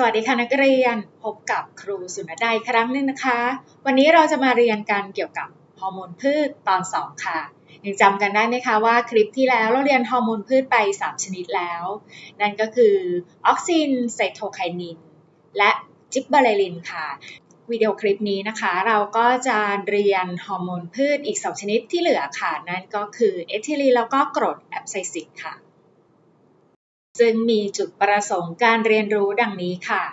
สวัสดีค่ะนักเรียนพบกับครูสุนทรได้ครั้งหนึ่งนะคะ วันนี้เราจะมาเรียนกันเกี่ยวกับฮอร์โมนพืชตอน 2 ค่ะยังจำกันได้ไหมคะว่าคลิปที่แล้วเราเรียนฮอร์โมนพืชไป 3 ชนิดแล้ว นั่นก็คือออกซินไซโทไคนิน และจิบเบอร์เลรินค่ะวิดีโอคลิปนี้นะคะเราก็จะเรียนฮอร์โมนพืชอีก 2 ชนิดที่เหลือค่ะ นั่นก็คือเอทิลีนแล้วก็กรดแอปไซซิกค่ะ จึงมีจุดประสงค์การเรียนรู้ดังนี้ค่ะ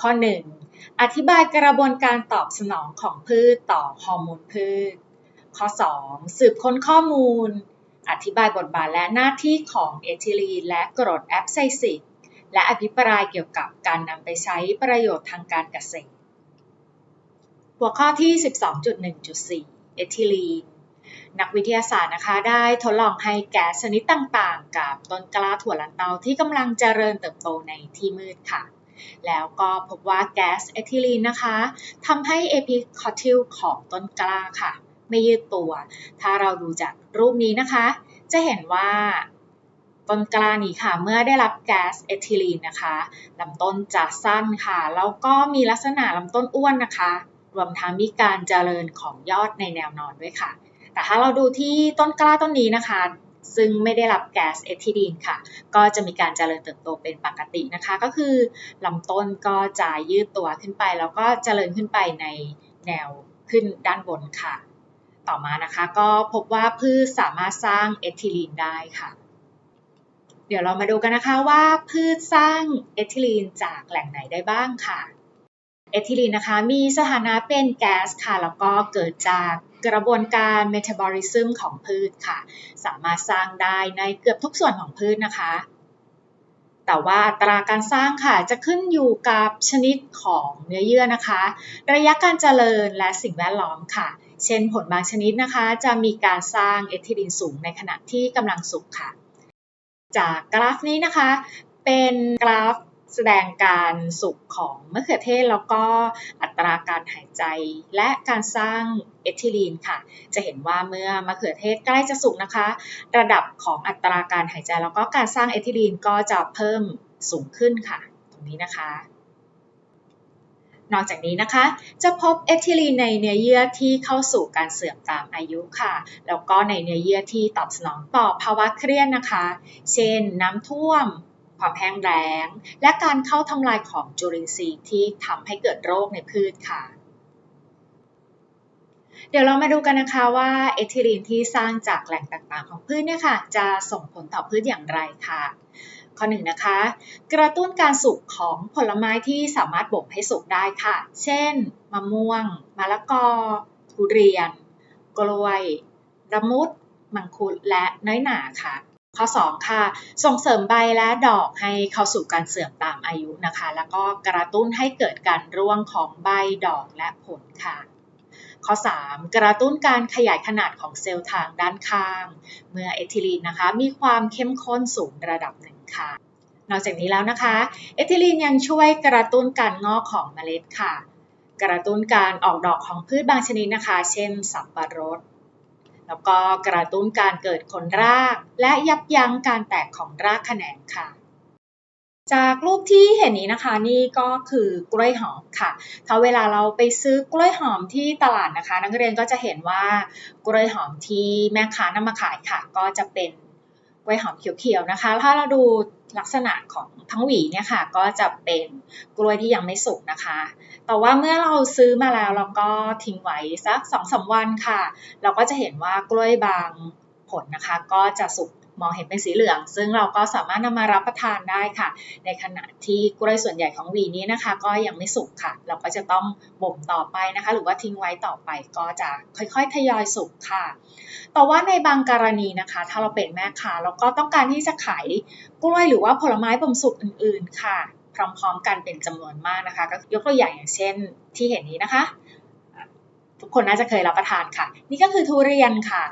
ข้อ 1. อธิบายกระบวนการตอบสนองของพืชต่อฮอร์โมนพืช ข้อ 2. สืบค้นข้อมูล อธิบายบทบาทและหน้าที่ของเอทิลีนและกรดแอปไซซิกและอภิปรายเกี่ยวกับการนำไปใช้ประโยชน์ทางการเกษตร หัวข้อที่ 12.1.4 เอทิลีน นักวิทยาศาสตร์นะคะได้ทดลองให้แก๊สชนิดต่างๆ กับต้นกล้าถั่วลันเตาที่กำลังเจริญเติบโตในที่มืดค่ะ แล้วก็พบว่าแก๊สเอทิลีนนะคะทำให้เอพิคอทิลของต้นกล้าค่ะ ไม่ยืดตัว ถ้าเราดูจากรูปนี้นะคะ จะเห็นว่าต้นกล้านี้ค่ะเมื่อได้รับแก๊สเอทิลีนนะคะลำต้นจะสั้นค่ะ แล้วก็มีลักษณะลำต้นอ้วนนะคะ รวมทั้งมีการเจริญของยอดในแนวนอนด้วยค่ะ แต่ถ้าเราดูที่ต้นกล้าต้นนี้นะคะ ซึ่งไม่ได้รับแก๊สเอทิลีนค่ะ ก็จะมีการเจริญเติบโตเป็นปกตินะคะ ก็คือลำต้นก็จะยืดตัวขึ้นไป แล้วก็เจริญขึ้นไปในแนวขึ้นด้านบนค่ะ ต่อมานะคะก็พบว่าพืชสามารถสร้างเอทิลีนได้ค่ะ เดี๋ยวเรามาดูกันนะคะว่าพืชสร้างเอทิลีนจากแหล่งไหนได้บ้างค่ะเอทิลีนนะคะมีสถานะเป็นแก๊สค่ะ แล้วก็เกิดจาก กระบวนการเมตาบอลิซึมของพืชค่ะ สามารถสร้างได้ในเกือบทุกส่วนของพืชนะคะ แต่ว่าอัตราการสร้างค่ะจะขึ้นอยู่กับชนิดของเนื้อเยื่อนะคะ ระยะการเจริญและสิ่งแวดล้อมค่ะ เช่นผลบางชนิดนะคะ จะมีการสร้างเอทิลีนสูงในขณะที่กำลังสุกค่ะ จากกราฟนี้นะคะ เป็นกราฟ แสดงการสุกของมะเขือเทศแล้วก็อัตราการหายใจ และการสร้างเอทิลีนค่ะ จะเห็นว่าเมื่อมะเขือเทศใกล้จะสุกนะคะ ระดับของอัตราการหายใจ แล้วก็การสร้างเอทิลีนก็จะเพิ่มสูงขึ้นค่ะ ตรงนี้นะคะนอกจากนี้นะคะ จะพบเอทิลีนในเนื้อเยื่อที่เข้าสู่การเสื่อมตามอายุค่ะ แล้วก็ในเนื้อเยื่อที่ตอบสนองต่อภาวะเครียดนะคะ เช่นน้ำท่วม ความแห้งแล้ง และการเข้าทำลายของจุลินทรีย์ที่ทำให้เกิดโรคในพืชค่ะ เดี๋ยวเรามาดูกันนะคะว่าเอทิลีนที่สร้างจากแหล่งต่างๆ ของพืชเนี่ยค่ะ จะส่งผลต่อพืชอย่างไรค่ะข้อหนึ่งนะคะ กระตุ้นการสุกของผลไม้ที่สามารถบ่มให้สุกได้ค่ะ เช่น มะม่วง มะละกอ ทุเรียน กล้วยละมุด มังคุด และน้อยหนาค่ะ ข้อ 2 ค่ะ ส่งเสริมใบและดอกให้เข้าสู่การเสื่อมตามอายุนะคะ แล้วก็กระตุ้นให้เกิดการร่วงของใบดอกและผลค่ะ ข้อ 3 กระตุ้นการขยายขนาดของเซลล์ทางด้านข้าง เมื่อเอทิลีนนะคะ มีความเข้มข้นสูงระดับหนึ่งค่ะ นอกจากนี้แล้วนะคะ เอทิลีนยังช่วยกระตุ้นการงอกของเมล็ดค่ะ กระตุ้นการออกดอกของพืชบางชนิดนะคะ เช่น สับปะรด แล้วก็กระตุ้นการเกิดขนราก และยับยั้งการแตกของรากแขนงค่ะจากรูปที่เห็นนี้นะคะนี่ก็คือกล้วยหอมค่ะ ถ้าเวลาเราไปซื้อกล้วยหอมที่ตลาดนะคะ นักเรียนก็จะเห็นว่ากล้วยหอมที่แม่ค้านำมาขายค่ะ ก็จะเป็น วยหอมเขียวๆนะคะ ถ้าเราดูลักษณะของทั้งหวีเนี่ยค่ะ ก็จะเป็นกล้วยที่ยังไม่สุกนะคะ แต่ว่าเมื่อเราซื้อมาแล้วเราก็ทิ้งไว้สักสองสาวันค่ะ เราก็จะเห็นว่ากล้วยบางผลนะคะ ก็จะสุก มองเห็นเป็นสีเหลือง ซึ่งเราก็สามารถนำมารับประทานได้ค่ะ ในขณะที่กล้วยส่วนใหญ่ของวีนี้นะคะ ก็ยังไม่สุกค่ะ เราก็จะต้องบ่มต่อไปนะคะ หรือว่าทิ้งไว้ต่อไปก็จะค่อยๆ ทยอยสุกค่ะ แต่ว่าในบางกรณีนะคะ ถ้าเราเป็นแม่ค้าเราก็ต้องการที่จะขายกล้วยหรือว่าผลไม้บ่มสุกอื่น ๆ ค่ะ พร้อมๆ กันเป็นจำนวนมากนะคะ ก็ยกตัวอย่างอย่างเช่นที่เห็นนี้นะคะ ทุกคนน่าจะเคยรับประทานค่ะ นี่ก็คือทุเรียนค่ะ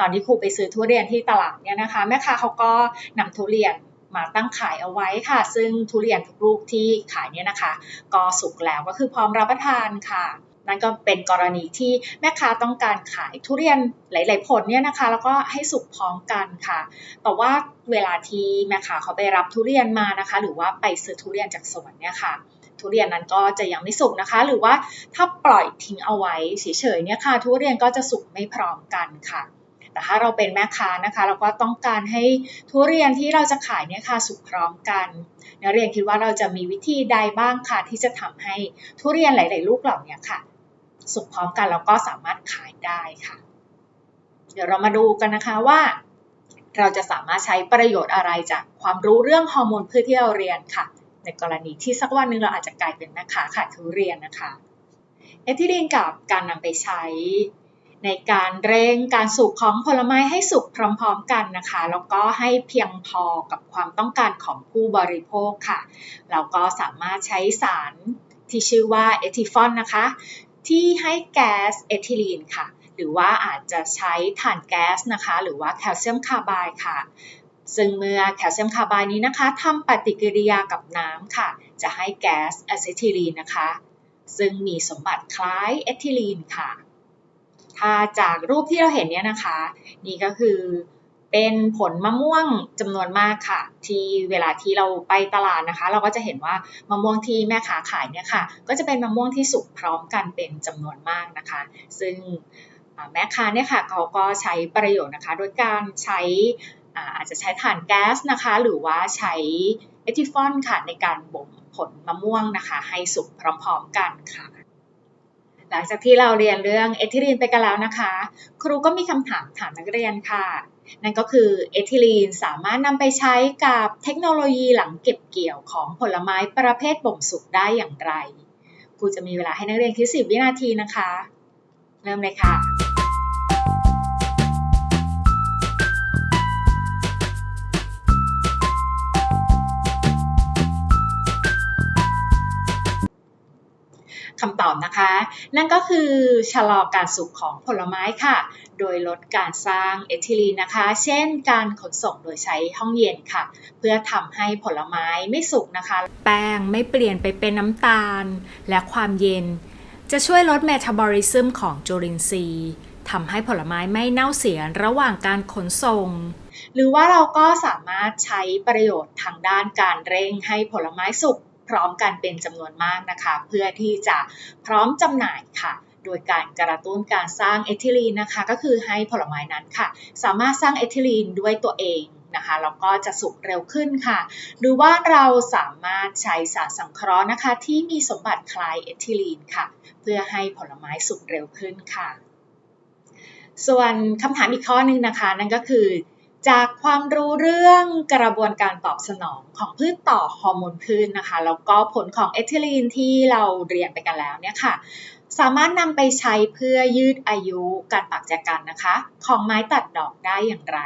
ตอนที่ครูไปซื้อทุเรียนที่ตลาดเนี่ยนะคะ แม่ค้าเขาก็นำทุเรียนมาตั้งขายเอาไว้ค่ะ ซึ่งทุเรียนทุกลูกที่ขายเนี่ยนะคะ ก็สุกแล้วก็คือพร้อมรับประทานค่ะนั่นก็เป็นกรณีที่แม่ค้าต้องการขายทุเรียนหลาย ๆ ผลเนี่ยนะคะ แล้วก็ให้สุกพร้อมกันค่ะ แต่ว่าเวลาที่แม่ค้าเขาไปรับทุเรียนมานะคะ หรือว่าไปซื้อทุเรียนจากสวนเนี่ยค่ะ ทุเรียนนั้นก็จะยังไม่สุกนะคะ หรือว่าถ้าปล่อยทิ้งเอาไว้เฉย ๆ เนี่ยค่ะ ทุเรียนก็จะสุกไม่พร้อมกันค่ะ แต่ถ้าเราเป็นแม่ค้านะคะ เราก็ต้องการให้ทุเรียนที่เราจะขายเนี่ยค่ะสุกพร้อมกันนักเรียนคิดว่าเราจะมีวิธีใดบ้างค่ะที่จะทำให้ทุเรียนหลาย ๆ ลูกเหล่านี้ค่ะ สุกพร้อมกันแล้วก็สามารถขายได้ค่ะ เดี๋ยวเรามาดูกันนะคะว่า เราจะสามารถใช้ประโยชน์อะไรจากความรู้เรื่องฮอร์โมนพืชที่เราเรียนค่ะ ในกรณีที่สักวันหนึ่งเราอาจจะกลายเป็นแม่ค้าขายทุเรียนนะคะ เอทิลีนกับการนำไปใช้ ในการเร่งการสุกของผลไม้ให้สุกพร้อมๆกันนะคะ แล้วก็ให้เพียงพอกับความต้องการของผู้บริโภคค่ะ เราก็สามารถใช้สารที่ชื่อว่าเอทิฟอนนะคะ ที่ให้แก๊สเอทิลีนค่ะ หรือว่าอาจจะใช้ถ่านแก๊สนะคะ หรือว่าแคลเซียมคาร์ไบด์ค่ะซึ่งเมื่อแคลเซียมคาร์ไบด์นี้นะคะทำปฏิกิริยากับน้ำค่ะ จะให้แก๊สอะซิทิลีนนะคะ ซึ่งมีสมบัติคล้ายเอทิลีนค่ะ ถ้าจากรูปที่เราเห็นเนี่ยนะคะ นี่ก็คือเป็นผลมะม่วงจำนวนมากค่ะ ที่เวลาที่เราไปตลาดนะคะ เราก็จะเห็นว่ามะม่วงที่แม่ค้าขายเนี่ยค่ะ ก็จะเป็นมะม่วงที่สุกพร้อมกันเป็นจำนวนมากนะคะ ซึ่งแม่ค้าเนี่ยค่ะเขาก็ใช้ประโยชน์นะคะ โดยการใช้อาจจะใช้ถ่านแก๊สนะคะ หรือว่าใช้เอทิฟอนค่ะในการบ่มผลมะม่วงนะคะ ให้สุกพร้อมๆกันค่ะ หลังจากที่เราเรียนเรื่องเอทิลีนไปกันแล้วนะคะ ครูก็มีคำถามถามนักเรียนค่ะ นั่นก็คือเอทิลีนสามารถนำไปใช้กับเทคโนโลยีหลังเก็บเกี่ยวของผลไม้ประเภทบ่มสุกได้อย่างไร ครูจะมีเวลาให้นักเรียนคิด10วินาทีนะคะ เริ่มเลยค่ะ คำตอบนะคะ นั่นก็คือชะลอการสุกของผลไม้ค่ะ โดยลดการสร้างเอทิลีนนะคะ เช่น การขนส่งโดยใช้ห้องเย็นค่ะ เพื่อทำให้ผลไม้ไม่สุกนะคะ แป้งไม่เปลี่ยนไปเป็นน้ำตาล และความเย็น จะช่วยลดเมตาบอลิซึมของจุลินทรีย์ทำให้ผลไม้ไม่เน่าเสียระหว่างการขนส่ง หรือว่าเราก็สามารถใช้ประโยชน์ทางด้านการเร่งให้ผลไม้สุก พร้อมกันเป็นจำนวนมากนะคะ เพื่อที่จะพร้อมจำหน่ายค่ะโดยการกระตุ้นการสร้างเอทิลีนนะคะก็คือให้ผลไม้นั้นค่ะ สามารถสร้างเอทิลีนด้วยตัวเองนะคะแล้วก็จะสุกเร็วขึ้นค่ะ หรือว่าเราสามารถใช้สารสังเคราะห์นะคะ ที่มีสมบัติคล้ายเอทิลีนค่ะ เพื่อให้ผลไม้สุกเร็วขึ้นค่ะ ส่วนคำถามอีกข้อหนึ่งนะคะ นั่นก็คือ จากความรู้เรื่องกระบวนการตอบสนองของพืชต่อฮอร์โมนพืชนนะคะ แล้วก็ผลของเอทิลีนที่เราเรียนไปกันแล้วเนี่ยค่ะ สามารถนำไปใช้เพื่อยืดอายุการปักแจกันนะคะ ของไม้ตัดดอกได้อย่างไร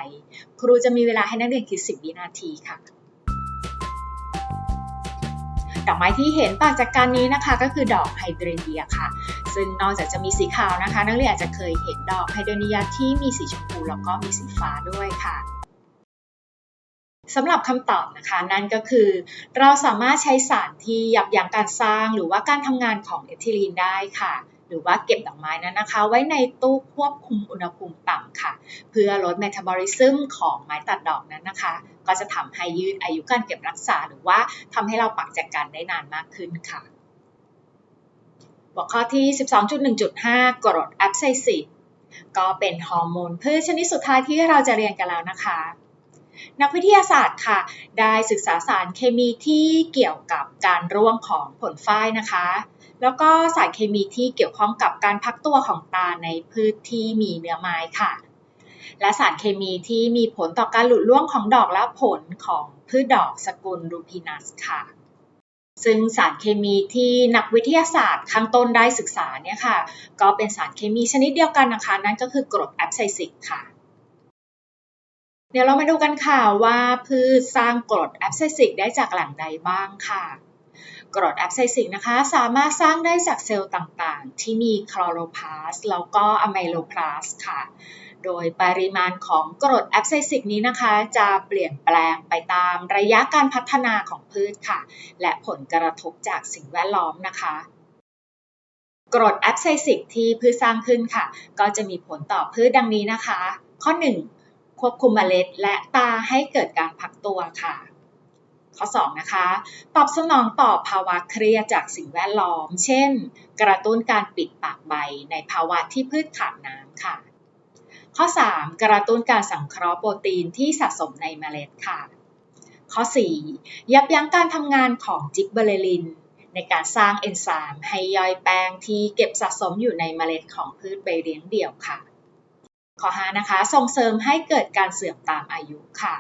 ครูจะมีเวลาให้นักเรียนคิด 10 วินาทีค่ะ ดอกไม้ที่เห็นปางจากการนี้นะคะ ก็คือดอกไฮเดรเนียค่ะ ซึ่งนอกจากจะมีสีขาวนะคะ นักเรียนอาจจะเคยเห็นดอกไฮเดรเนียที่มีสีชมพูแล้วก็มีสีฟ้าด้วยค่ะสำหรับคำตอบนะคะนั่นก็คือ เราสามารถใช้สารที่ยับยั้งการสร้างหรือว่าการทำงานของเอทิลีนได้ค่ะ หรือว่าเก็บดอกไม้นั้นนะคะ ไว้ในตู้ควบคุมอุณหภูมิต่ำค่ะ เพื่อลดเมตาบอลิซึมของไม้ตัดดอกนั้นนะคะ ก็จะทำให้ยืดอายุการเก็บรักษา หรือว่าทำให้เราปักจัดการได้นานมากขึ้นค่ะหัวข้อที่ 12.1.5 กรดแอปไซซิกก็เป็นฮอร์โมนพืชชนิดสุดท้ายที่เราจะเรียนกันแล้วนะคะ นักวิทยาศาสตร์ค่ะ ได้ศึกษาสารเคมีที่เกี่ยวกับการร่วงของผลฝ้ายนะคะ แล้วก็สารเคมีที่เกี่ยวข้องกับการพักตัวของตาในพืชที่มีเนื้อไม้ค่ะ และสารเคมีที่มีผลต่อการหลุดร่วงของดอกและผลของพืชดอกสกุลรูพีนัสค่ะซึ่งสารเคมีที่นักวิทยาศาสตร์ข้างต้นได้ศึกษาเนี่ยค่ะ ก็เป็นสารเคมีชนิดเดียวกันนะคะ นั่นก็คือกรดแอปไซซิกค่ะ เดี๋ยวเรามาดูกันค่ะว่าพืชสร้างกรดแอปไซซิกได้จากแหล่งใดบ้างค่ะ กรดแอปไซซิกนะคะ สามารถสร้างได้จากเซลล์ต่างๆ ที่มีคลอโรพลาสต์แล้วก็อะไมโลพลาสต์ค่ะ โดยปริมาณของกรดแอปไซซิกนี้นะคะ จะเปลี่ยนแปลงไปตามระยะการพัฒนาของพืชค่ะ และผลกระทบจากสิ่งแวดล้อมนะคะกรดแอปไซซิกที่พืชสร้างขึ้นค่ะ ก็จะมีผลต่อพืชดังนี้นะคะ ข้อ 1 ควบคุมเมล็ดและตาให้เกิดการพักตัวค่ะ ข้อ 2 นะคะ ตอบสนองต่อภาวะเครียดจากสิ่งแวดล้อม เช่น กระตุ้นการปิดปากใบในภาวะที่พืชขาดน้ำค่ะ ข้อ 3 กระตุ้นการสังเคราะห์โปรตีนที่สะสมในเมล็ดค่ะ ข้อ 4 ยับยั้งการทำงานของจิบเบเรลิน ในการสร้างเอนไซม์ให้ย่อยแป้งที่เก็บสะสมอยู่ในเมล็ดของพืชใบเลี้ยงเดี่ยวค่ะ ข้อ 5 นะคะ ส่งเสริมให้เกิดการเสื่อมตามอายุค่ะ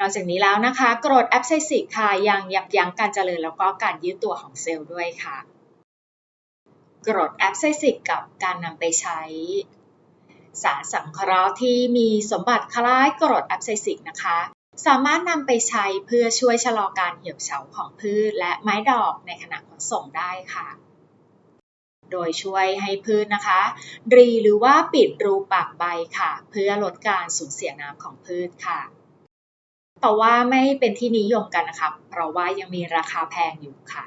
นอกจากนี้แล้วนะคะกรดแอปไซซิกค่ะยังยับยั้งการเจริญแล้วก็การยืดตัวของเซลล์ด้วยค่ะ กรดแอปไซซิกกับการนำไปใช้ สารสังเคราะห์ที่มีสมบัติคล้ายกรดแอปไซซิกนะคะ สามารถนำไปใช้เพื่อช่วยชะลอการเหี่ยวเฉาของพืชและไม้ดอกในขณะขนส่งได้ค่ะโดยช่วยให้พืชนะคะ รีหรือว่าปิดรูปากใบค่ะ เพื่อลดการสูญเสียน้ำของพืชค่ะ แต่ว่าไม่เป็นที่นิยมกันนะคะ เพราะว่ายังมีราคาแพงอยู่ค่ะ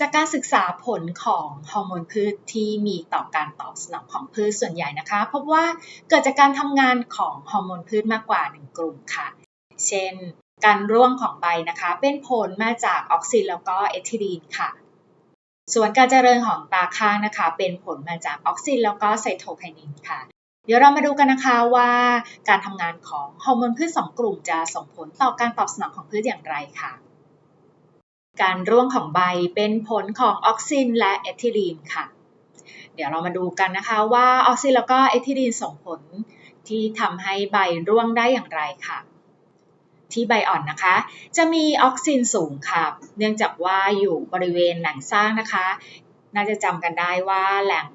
จากการศึกษาผลของฮอร์โมนพืชที่มีต่อการตอบสนองของพืชส่วนใหญ่นะคะ พบว่าเกิดจากการทำงานของฮอร์โมนพืชมากกว่า 1 กลุ่มค่ะ เช่น การร่วงของใบนะคะ เป็นผลมาจากออกซินแล้วก็เอทิลีนค่ะส่วนการเจริญของตาข้างนะคะ เป็นผลมาจากออกซินแล้วก็ไซโทไคนินค่ะ เดี๋ยวเรามาดูกันนะคะว่าการทำงานของฮอร์โมนพืช2กลุ่มจะส่งผลต่อการตอบสนองของพืชอย่างไรค่ะ การร่วงของใบเป็นผลของออกซินและเอทิลีนค่ะ เดี๋ยวเรามาดูกันนะคะว่าออกซินแล้วก็เอทิลีนส่งผลที่ทำให้ใบร่วงได้อย่างไรค่ะ ที่ใบอ่อนนะคะ จะมีออกซินสูงค่ะ เนื่องจากว่าอยู่บริเวณแหล่งสร้างนะคะ น่าจะจำกันได้ว่าแหล่ง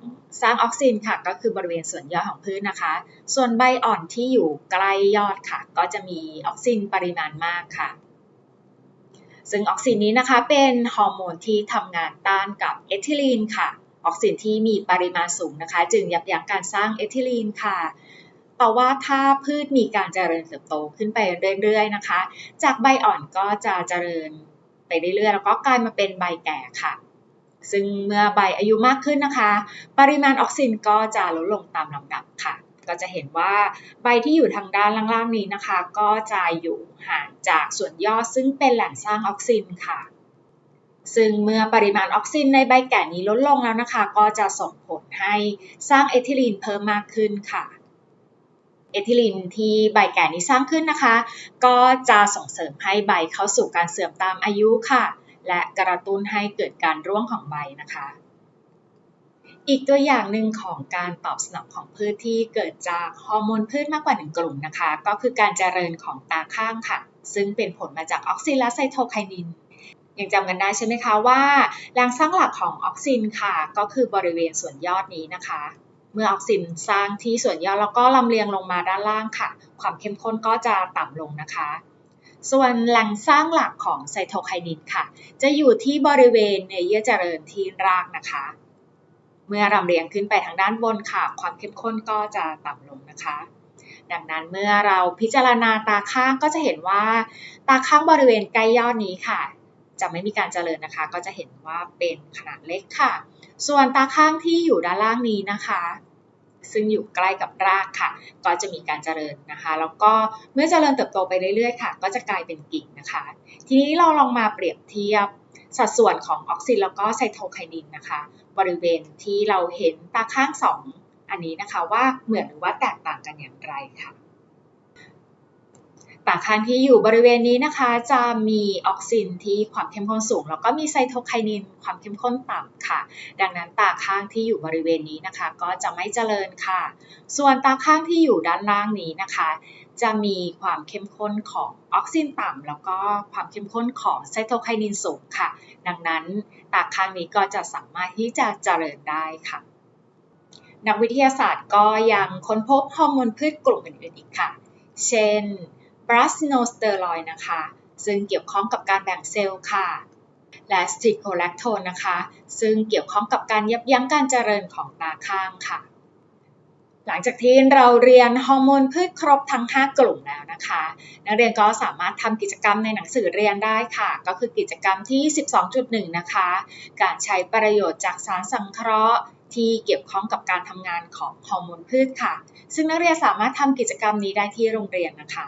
สร้างออกซินค่ะ ก็คือบริเวณส่วนยอดของพืชนะคะ ส่วนใบอ่อนที่อยู่ใกล้ยอดค่ะ ก็จะมีออกซินปริมาณมากค่ะ ซึ่งออกซินนี้นะคะเป็นฮอร์โมนที่ทำงานต้านกับเอทิลีนค่ะ ออกซินที่มีปริมาณสูงนะคะ จึงยับยั้งการสร้างเอทิลีนค่ะแต่ว่าถ้าพืชมีการเจริญเติบโตขึ้นไปเรื่อยๆนะคะ จากใบอ่อนก็จะเจริญไปเรื่อยๆ แล้วก็กลายมาเป็นใบแก่ค่ะ ซึ่งเมื่อใบอายุมากขึ้นนะคะ ปริมาณออกซินก็จะลดลงตามลำดับค่ะ ก็จะเห็นว่าใบที่อยู่ทางด้านล่างๆนี้นะคะ ก็จะอยู่ห่างจากส่วนยอดซึ่งเป็นแหล่งสร้างออกซินค่ะ ซึ่งเมื่อปริมาณออกซินในใบแก่นี้ลดลงแล้วนะคะ ก็จะส่งผลให้สร้างเอทิลีนเพิ่มมากขึ้นค่ะเอทิลีนที่ใบแก่นี้สร้างขึ้นนะคะ ก็จะส่งเสริมให้ใบเข้าสู่การเสื่อมตามอายุค่ะ และกระตุ้นให้เกิดการร่วงของใบนะคะ อีกตัวอย่างหนึ่งของการตอบสนองของพืชที่เกิดจากฮอร์โมนพืชมากกว่าหนึ่งกลุ่มนะคะ ก็คือการเจริญของตาข้างค่ะ ซึ่งเป็นผลมาจากออกซินและไซโทไคนินยังจำกันได้ใช่ไหมคะว่าแรงสร้างหลักของออกซินค่ะ ก็คือบริเวณส่วนยอดนี้นะคะ เมื่อออกซินสร้างที่ส่วนยอดแล้วก็ลำเลียงลงมาด้านล่างค่ะ ความเข้มข้นก็จะต่ำลงนะคะ ส่วนแหล่งสร้างหลักของไซโทไคนินค่ะ จะอยู่ที่บริเวณเนเยื่อเจริญที่รากนะคะ เมื่อลำเลียงขึ้นไปทางด้านบนค่ะ ความเข้มข้นก็จะต่ำลงนะคะ ดังนั้นเมื่อเราพิจารณาตาข้างก็จะเห็นว่า ตาข้างบริเวณใกล้ยอดนี้ค่ะ จะไม่มีการเจริญนะคะ ก็จะเห็นว่าเป็นขนาดเล็กค่ะ ส่วนตาข้างที่อยู่ด้านล่างนี้นะคะ ซึ่งอยู่ใกล้กับรากค่ะ ก็จะมีการเจริญนะคะ แล้วก็เมื่อเจริญเติบโตไปเรื่อยๆค่ะ ก็จะกลายเป็นกิ่งนะคะ ทีนี้เราลองมาเปรียบเทียบสัดส่วนของออกซินแล้วก็ไซโทไคนินนะคะ บริเวณที่เราเห็นตาข้างสองอันนี้นะคะว่าเหมือนหรือว่าแตกต่างกันอย่างไรค่ะ ตาข้างที่อยู่บริเวณนี้นะคะ จะมีออกซินที่ความเข้มข้นสูง แล้วก็มีไซโทไคนินความเข้มข้นต่ำค่ะ ดังนั้นตาข้างที่อยู่บริเวณนี้นะคะ ก็จะไม่เจริญค่ะ ส่วนตาข้างที่อยู่ด้านล่างนี้นะคะ จะมีความเข้มข้นของออกซินต่ำแล้วก็ความเข้มข้นของไซโทไคนินสูงค่ะ ดังนั้นตาข้างนี้ก็จะสามารถที่จะเจริญได้ค่ะนักวิทยาศาสตร์ก็ยังค้นพบฮอร์โมนพืชกลุ่มอื่นๆอีกค่ะ เช่น บรัสโนสเตอรอยนะคะ ซึ่งเกี่ยวข้องกับการแบ่งเซลล์ค่ะ และสติโคแลคโทนนะคะ ซึ่งเกี่ยวข้องกับการยับยั้งการเจริญของตาข้างค่ะ หลังจากที่เราเรียนฮอร์โมนพืชครบทั้ง 5 กลุ่มแล้วนะคะ นักเรียนก็สามารถทำกิจกรรมในหนังสือเรียนได้ค่ะ ก็คือกิจกรรมที่ 12.1 นะคะ การใช้ประโยชน์จากสารสังเคราะห์ที่เกี่ยวข้องกับการทำงานของฮอร์โมนพืชค่ะ ซึ่งนักเรียนสามารถทำกิจกรรมนี้ได้ที่โรงเรียนนะคะ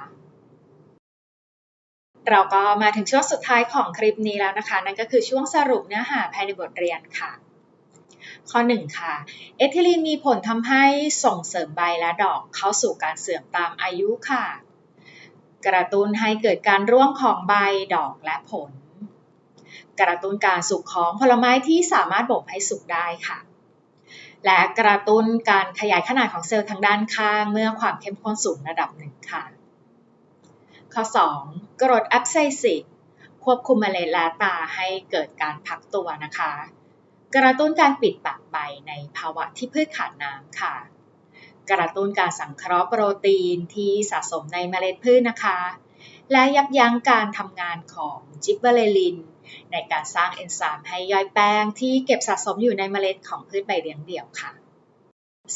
เราก็มาถึงช่วงสุดท้ายของคลิปนี้แล้วนะคะ นั่นก็คือช่วงสรุปเนื้อหาภายในบทเรียนค่ะ ข้อ 1 ค่ะ เอทิลีนมีผลทำให้ส่งเสริมใบและดอกเข้าสู่การเสื่อมตามอายุค่ะ กระตุ้นให้เกิดการร่วงของใบดอกและผล กระตุ้นการสุกของผลไม้ที่สามารถบ่มให้สุกได้ค่ะ และกระตุ้นการขยายขนาดของเซลล์ทางด้านข้าง เมื่อความเข้มข้นสูงระดับหนึ่งค่ะ ข้อ 2. กรดแอปไซซิกควบคุมมะเร็งและตาให้เกิดการพักตัวนะคะ กระตุ้นการปิดปากใบในภาวะที่พืชขาดน้ำค่ะ กระตุ้นการสังเคราะห์โปรตีนที่สะสมในเมล็ดพืชนะคะ และยับยั้งการทำงานของจิบเบอเรลิน ในการสร้างเอนไซม์ให้ย่อยแป้งที่เก็บสะสมอยู่ในเมล็ดของพืชใบเลี้ยงเดี่ยวค่ะ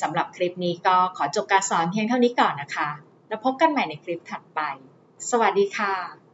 สำหรับคลิปนี้ก็ขอจบการสอนเพียงเท่านี้ก่อนนะคะ แล้วพบกันใหม่ในคลิปถัดไป สวัสดีค่ะ